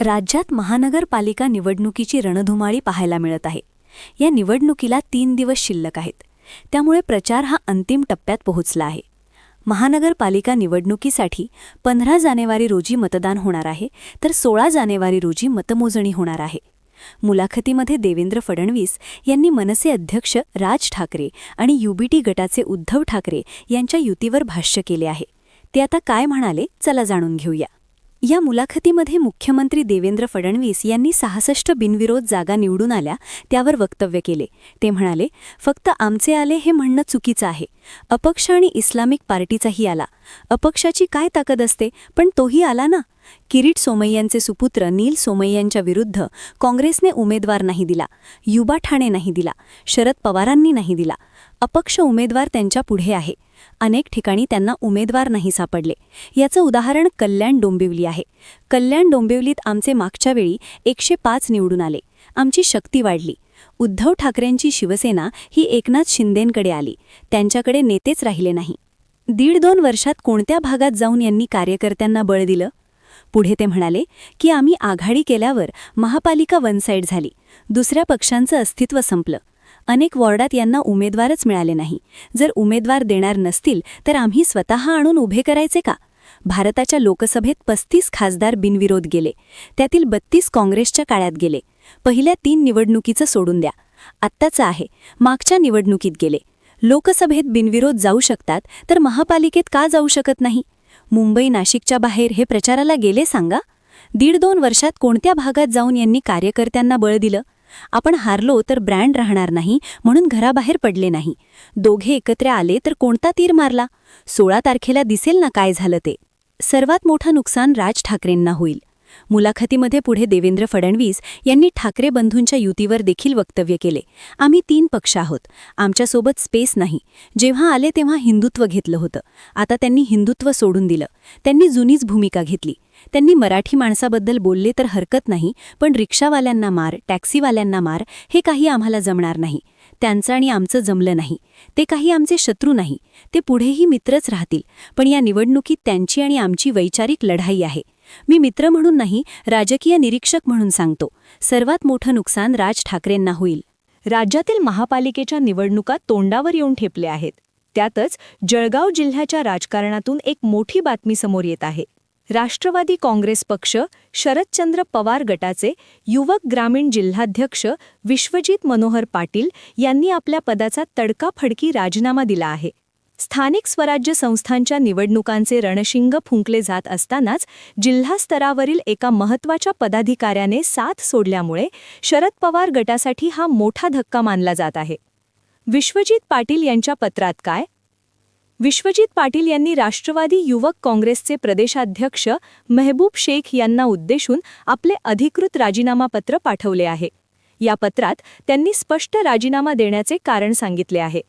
राज्यात महानगरपालिका निवडणुकीची रणधुमाळी पाहायला मिळत आहे. या निवडणुकीला तीन दिवस शिल्लक आहेत. त्यामुळे प्रचार हा अंतिम टप्प्यात पोहोचला आहे. महानगरपालिका निवडणुकीसाठी पंधरा जानेवारी रोजी मतदान होणार आहे तर सोळा जानेवारी रोजी मतमोजणी होणार आहे. मुलाखतीमध्ये देवेंद्र फडणवीस यांनी मनसे अध्यक्ष राज ठाकरे आणि युबीटी गटाचे उद्धव ठाकरे यांच्या युतीवर भाष्य केले आहे. ते आता काय म्हणाले चला जाणून घेऊया. या मुलाखतीमध्ये मुख्यमंत्री देवेंद्र फडणवीस यांनी सहासष्ट बिनविरोध जागा निवडून आल्या त्यावर वक्तव्य केले. ते म्हणाले फक्त आमचे आले हे म्हणणं चुकीचं आहे. अपक्ष आणि इस्लामिक पार्टीचाही आला. अपक्षाची काय ताकद असते? पण तोही आला ना? किरीट सोमय्यांचे सुपुत्र नील सोमय्यांच्या विरुद्ध काँग्रेसने उमेदवार नाही दिला. युबा ठाणे नाही दिला. शरद पवारांनी नाही दिला. अपक्ष उमेदवार त्यांच्या पुढे आहे. अनेक ठिकाणी त्यांना उमेदवार नाही सापडले. याचं उदाहरण कल्याण डोंबिवली आहे. कल्याण डोंबिवलीत आमचे मागच्या वेळी एकशे पाच निवडून आले. आमची शक्ती वाढली. उद्धव ठाकरेंची शिवसेना ही एकनाथ शिंदेंकडे आली. त्यांच्याकडे नेतेच राहिले नाही. दीड दोन वर्षात कोणत्या भागात जाऊन यांनी कार्यकर्त्यांना बळ दिलं? पुढे ते म्हणाले की आम्ही आघाडी केल्यावर महापालिका वन साईड झाली. दुसऱ्या पक्षांचं अस्तित्व संपलं. अनेक वॉर्डात यांना उमेदवारच मिळाले नाही. जर उमेदवार देणार नसतील तर आम्ही स्वतः आणून उभे करायचे का? भारताच्या लोकसभेत पस्तीस खासदार बिनविरोध गेले. त्यातील बत्तीस काँग्रेसच्या काळात गेले. पहिल्या तीन निवडणुकीचं सोडून द्या. आत्ताचं आहे. मागच्या निवडणुकीत गेले. लोकसभेत बिनविरोध जाऊ शकतात तर महापालिकेत का जाऊ शकत नाही? मुंबई नाशिकच्या बाहेर हे प्रचाराला गेले सांगा? दीड दोन वर्षात कोणत्या भागात जाऊन यांनी कार्यकर्त्यांना बळ दिलं? आपण हारलो तर ब्रँड राहणार नाही म्हणून घराबाहेर पडले नाही. दोघे एकत्र आले तर कोणता तीर मारला? सोळा तारखेला दिसेल ना काय झालं ते? सर्वात मोठं नुकसान राज ठाकरेंना होईल. मुलाखतीमध्ये पुढे देवेंद्र फडणवीस यांनी ठाकरे बंधूंच्या युतीवर देखील वक्तव्य केले. आम्ही तीन पक्ष आहोत. आमच्यासोबत स्पेस नाही. जेव्हा आले तेव्हा हिंदुत्व घेतलं होतं. आता त्यांनी हिंदुत्व सोडून दिलं. त्यांनी जुनीच भूमिका घेतली. त्यांनी मराठी माणसाबद्दल बोलले तर हरकत नाही पण रिक्षावाल्यांना मार टॅक्सीवाल्यांना मार हे काही आम्हाला जमणार नाही. त्यांचं आणि आमचं जमलं नाही. ते काही आमचे शत्रू नाही. ते पुढेही मित्रच राहतील. पण या निवडणुकीत त्यांची आणि आमची वैचारिक लढाई आहे. मी मित्र म्हणून नाही राजकीय निरीक्षक म्हणून सांगतो. सर्वात मोठं नुकसान राज ठाकरेंना होईल. राज्यातील महापालिकेच्या निवडणुका तोंडावर येऊन ठेपले आहेत. त्यातच जळगाव जिल्ह्याच्या राजकारणातून एक मोठी बातमी समोर येत आहे. राष्ट्रवादी काँग्रेस पक्ष शरदचंद्र पवार गटाचे युवक ग्रामीण जिल्हाध्यक्ष विश्वजित मनोहर पाटील यांनी आपल्या पदाचा तडकाफडकी राजीनामा दिला आहे. स्थानिक स्वराज्य संस्थांच्या निवडणुकांचे रणशिंग फुंकले जात असतानाच जिल्हा स्तरावरील एका महत्त्वाच्या पदाधिकाऱ्याने साथ सोडल्यामुळे शरद पवार गटासाठी हा मोठा धक्का मानला जात आहे. विश्वजित पाटील यांच्या पत्रात काय? विश्वजित पाटील यांनी राष्ट्रवादी युवक काँग्रेसचे प्रदेशाध्यक्ष मेहबूब शेख यांना उद्देशून आपले अधिकृत राजीनामापत्र पाठवले आहे. या पत्रात त्यांनी स्पष्ट राजीनामा देण्याचे कारण सांगितले आहे.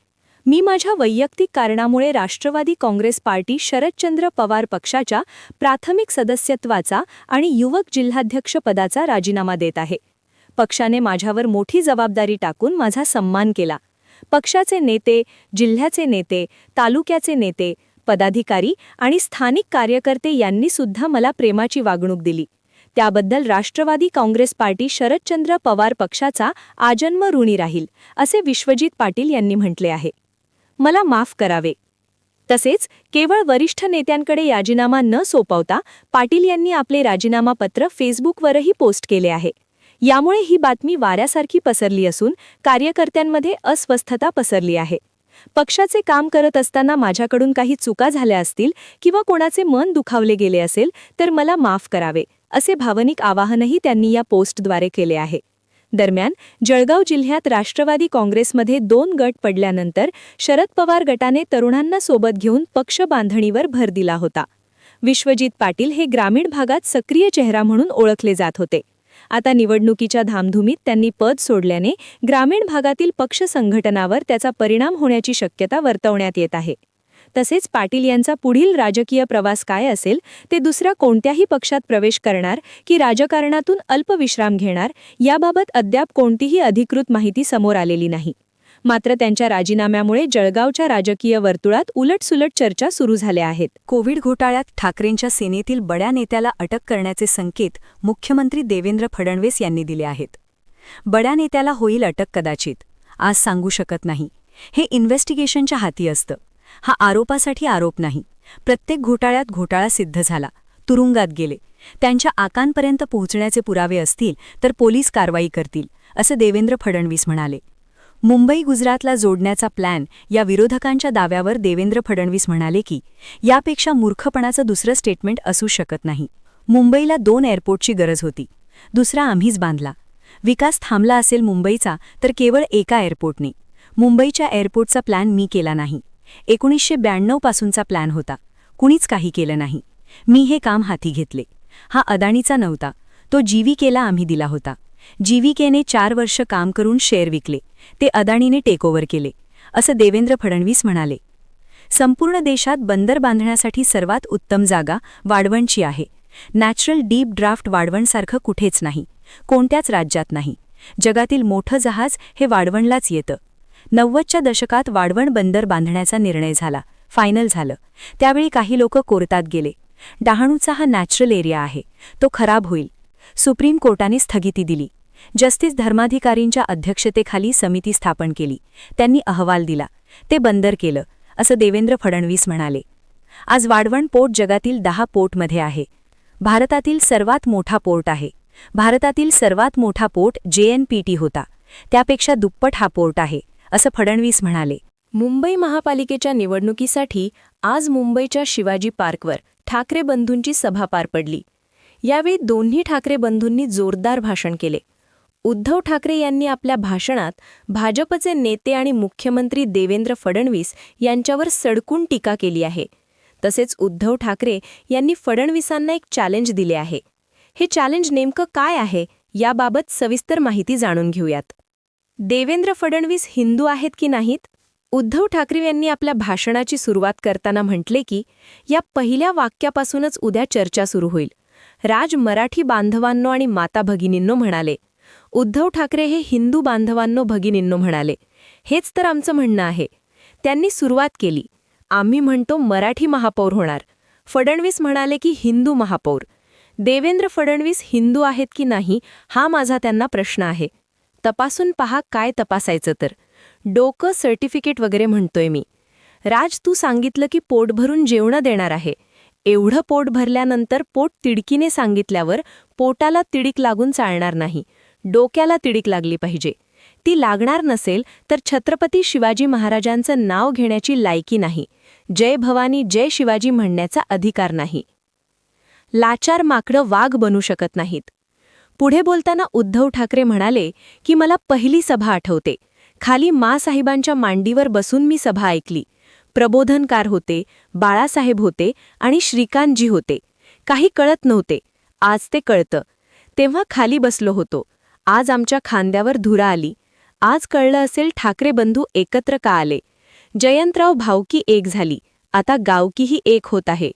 मी माझ्या वैयक्तिक कारणामुळे राष्ट्रवादी काँग्रेस पार्टी शरदचंद्र पवार पक्षाच्या प्राथमिक सदस्यत्वाचा आणि युवक जिल्हाध्यक्षपदाचा राजीनामा देत आहे. पक्षाने माझ्यावर मोठी जबाबदारी टाकून माझा सन्मान केला. पक्षाचे नेते जिल्ह्याचे नेते तालुक्याचे नेते पदाधिकारी आणि स्थानिक कार्यकर्ते यांनी सुद्धा मला प्रेमाची वागणूक दिली. त्याबद्दल राष्ट्रवादी काँग्रेस पार्टी शरदचंद्र पवार पक्षाचा आजन्म ऋणी राहील असे विश्वजित पाटील यांनी म्हटले आहे. मला माफ करावे. तसेच केवळ वरिष्ठ नेत्यांकडे राजीनामा न सोपवता पाटील यांनी आपले राजीनामा पत्र फेसबुकवरही पोस्ट केले आहे. यामुळे ही बातमी वाऱ्यासारखी पसरली असून कार्यकर्त्यांमध्ये अस्वस्थता पसरली आहे. पक्षाचे काम करत असताना माझ्याकडून काही चुका झाल्या असतील किंवा कोणाचे मन दुखावले गेले असेल तर मला माफ करावे असे भावनिक आवाहनही त्यांनी या पोस्टद्वारे केले आहे. दरम्यान जळगाव जिल्ह्यात राष्ट्रवादी काँग्रेसमध्ये दोन गट पडल्यानंतर शरद पवार गटाने तरुणांना सोबत घेऊन पक्ष बांधणीवर भर दिला होता. विश्वजित पाटील हे ग्रामीण भागात सक्रिय चेहरा म्हणून ओळखले जात होते. आता निवडणुकीच्या धामधुमीत त्यांनी पद सोडल्याने ग्रामीण भागातील पक्ष संघटनावर त्याचा परिणाम होण्याची शक्यता वर्तवण्यात येत आहे. तसेच पाटील यांचा पुढील राजकीय प्रवास काय असेल ते दुसऱ्या कोणत्याही पक्षात प्रवेश करणार की राजकारणातून अल्पविश्राम घेणार याबाबत अद्याप कोणतीही अधिकृत माहिती समोर आलेली नाही. मात्र त्यांच्या राजीनाम्यामुळे जळगावच्या राजकीय वर्तुळात उलटसुलट चर्चा सुरू झाल्या आहेत. कोविड घोटाळ्यात ठाकरेंच्या सेनेतील बड्या नेत्याला अटक करण्याचे संकेत मुख्यमंत्री देवेंद्र फडणवीस यांनी दिले आहेत. बड्या नेत्याला होईल अटक कदाचित आज सांगू शकत नाही. हे इन्व्हेस्टिगेशनच्या हाती असतं. हा आरोपासाठी आरोप नाही. प्रत्येक घोटाळ्यात घोटाळा सिद्ध झाला. तुरुंगात गेले. त्यांच्या आकांपर्यंत पोहोचण्याचे पुरावे असतील तर पोलीस कारवाई करतील असं देवेंद्र फडणवीस म्हणाले. मुंबई गुजरातला जोडण्याचा प्लॅन या विरोधकांच्या दाव्यावर देवेंद्र फडणवीस म्हणाले की यापेक्षा मूर्खपणाचं दुसरं स्टेटमेंट असू शकत नाही. मुंबईला दोन एअरपोर्टची गरज होती. दुसरा आम्हीच बांधला. विकास थांबला असेल मुंबईचा तर केवळ एका एअरपोर्टने. मुंबईच्या एअरपोर्टचा प्लॅन मी केला नाही. एकोणीसशे ब्याण्णवपासूनचा प्लॅन होता. कुणीच काही केलं नाही. मी हे काम हाती घेतले. हा अदाणीचा नव्हता. तो जीविकेला आम्ही दिला होता. जीविकेने चार वर्ष काम करून शेअर विकले. ते अदाणीने टेकओव्हर केले. असं देवेंद्र फडणवीस म्हणाले. संपूर्ण देशात बंदर बांधण्यासाठी सर्वात उत्तम जागा वाढवणची आहे. नॅचरल डीप ड्राफ्ट वाढवणसारखं कुठेच नाही. कोणत्याच राज्यात नाही. जगातील मोठं जहाज हे वाढवणलाच येतं. नव्वदच्या दशकात वाढवण बंदर बांधण्याचा निर्णय झाला फायनल झालं. त्यावेळी काही लोक कोर्टात गेले. डहाणूचा हा नॅचरल एरिया आहे. तो खराब होईल. सुप्रीम कोर्टाने स्थगिती दिली. जस्टिस धर्माधिकारींच्या अध्यक्षतेखाली समिती स्थापन केली. त्यांनी अहवाल दिला. ते बंदर केलं असं देवेंद्र फडणवीस म्हणाले. आज वाढवण पोर्ट जगातील दहा पोर्टमध्ये आहे. भारतातील सर्वात मोठा पोर्ट आहे. भारतातील सर्वात मोठा पोर्ट जेएनपीटी होता. त्यापेक्षा दुप्पट हा पोर्ट आहे. असं फडणवीस म्हणाले. मुंबई महापालिकेच्या निवडणुकीसाठी आज मुंबईच्या शिवाजी पार्कवर ठाकरे बंधूंची सभा पार पडली. यावेळी दोन्ही ठाकरे बंधूंनी जोरदार भाषण केले. उद्धव ठाकरे यांनी आपल्या भाषणात भाजपचे नेते आणि मुख्यमंत्री देवेंद्र फडणवीस यांच्यावर सडकून टीका केली आहे. तसेच उद्धव ठाकरे यांनी फडणवीसांना एक चॅलेंज दिले आहे. हे चॅलेंज नेमकं काय आहे? याबाबत सविस्तर माहिती जाणून घेऊयात. देवेंद्र फडणवीस हिंदू आहेत की नाहीत? उद्धव ठाकरे यांनी आपल्या भाषणाची सुरुवात करताना म्हटले की या पहिल्या वाक्यापासूनच उद्या चर्चा सुरू होईल. राज मराठी बांधवांनो आणि माता भगिनींनो म्हणाले. उद्धव ठाकरे हे हिंदू बांधवांनो भगिनींनो म्हणाले. हेच तर आमचं म्हणणं आहे. त्यांनी सुरुवात केली. आम्ही म्हणतो मराठी महापौर होणार. फडणवीस म्हणाले की हिंदू महापौर. देवेंद्र फडणवीस हिंदू आहेत की नाही हा माझा त्यांना प्रश्न आहे. तपासून पहा काय तपासायचं तर. डोकं सर्टिफिकेट वगैरे म्हणतोय मी. राज तू सांगितलं की पोट भरून जेवणं देणार आहे. एवढं पोट भरल्यानंतर पोट तिडकीने सांगितल्यावर पोटाला तिडीक लागून चालणार नाही. डोक्याला तिडीक लागली पाहिजे. ती लागणार नसेल तर छत्रपती शिवाजी महाराजांचं नाव घेण्याची लायकी नाही. जय भवानी जय शिवाजी म्हणण्याचा अधिकार नाही. लाचार माकडं वाघ बनू शकत नाहीत. पुढे बोलताना उद्धव ठाकरे म्हणाले की मला पहिली सभा आठवते. खाली मासाहेबांच्या मांडीवर बसून मी सभा ऐकली. प्रबोधनकार होते बाळासाहेब होते आणि श्रीकांतजी होते. काही कळत नव्हते. आज ते कळतं. तेव्हा खाली बसलो होतो. आज आमच्या खांद्यावर धुरा आली. आज कळलं असेल ठाकरे बंधू एकत्र का आले. जयंतराव भावकी एक झाली. आता गावकीही एक होत आहे.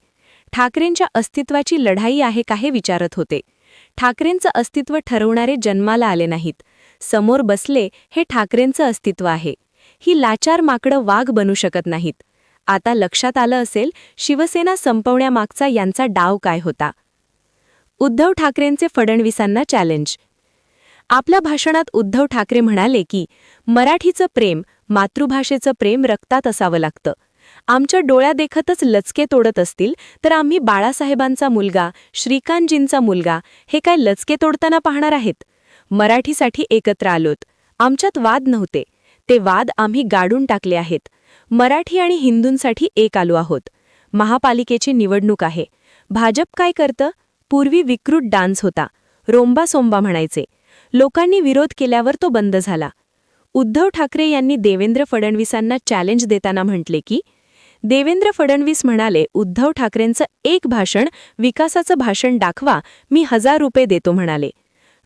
ठाकरेंच्या अस्तित्वाची लढाई आहे का हे विचारत होते. ठाकरेंचं अस्तित्व ठरवणारे जन्माला आले नाहीत. समोर बसले हे ठाकरेंचं अस्तित्व आहे. ही लाचार माकडं वाघ बनू शकत नाहीत. आता लक्षात आलं असेल शिवसेना संपवण्यामागचा यांचा डाव काय होता. उद्धव ठाकरेंचे फडणवीसांना चॅलेंज आपल्या भाषणात उद्धव ठाकरे म्हणाले की मराठीचं प्रेम मातृभाषेचं प्रेम रक्तात असावं लागतं. आमच्या डोळ्यादेखतच लचके तोडत असतील तर आम्ही बाळासाहेबांचा मुलगा श्रीकांतजींचा मुलगा हे काय लचके तोडताना पाहणार आहेत? मराठीसाठी एकत्र आलोत. आमच्यात वाद नव्हते. ते वाद आम्ही गाडून टाकले आहेत. मराठी आणि हिंदूंसाठी एक आलो आहोत. महापालिकेची निवडणूक आहे. भाजप काय करतं? पूर्वी विकृत डान्स होता. रोंबा सोंबा म्हणायचे. लोकांनी विरोध केल्यावर तो बंद झाला. उद्धव ठाकरे यांनी देवेंद्र फडणवीसांना चॅलेंज देताना म्हटले की देवेंद्र फडणवीस म्हणाले उद्धव ठाकरेंचं एक भाषण विकासाचं भाषण दाखवा मी हजार रुपये देतो म्हणाले.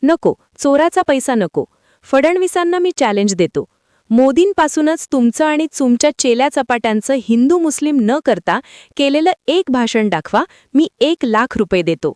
नको चोराचा पैसा नको. फडणवीसांना मी चॅलेंज देतो. मोदींपासूनच तुमचं आणि तुमच्या चेल्या चपाट्यांचं हिंदू मुस्लिम न करता केलेलं एक भाषण दाखवा मी एक लाख रुपये देतो.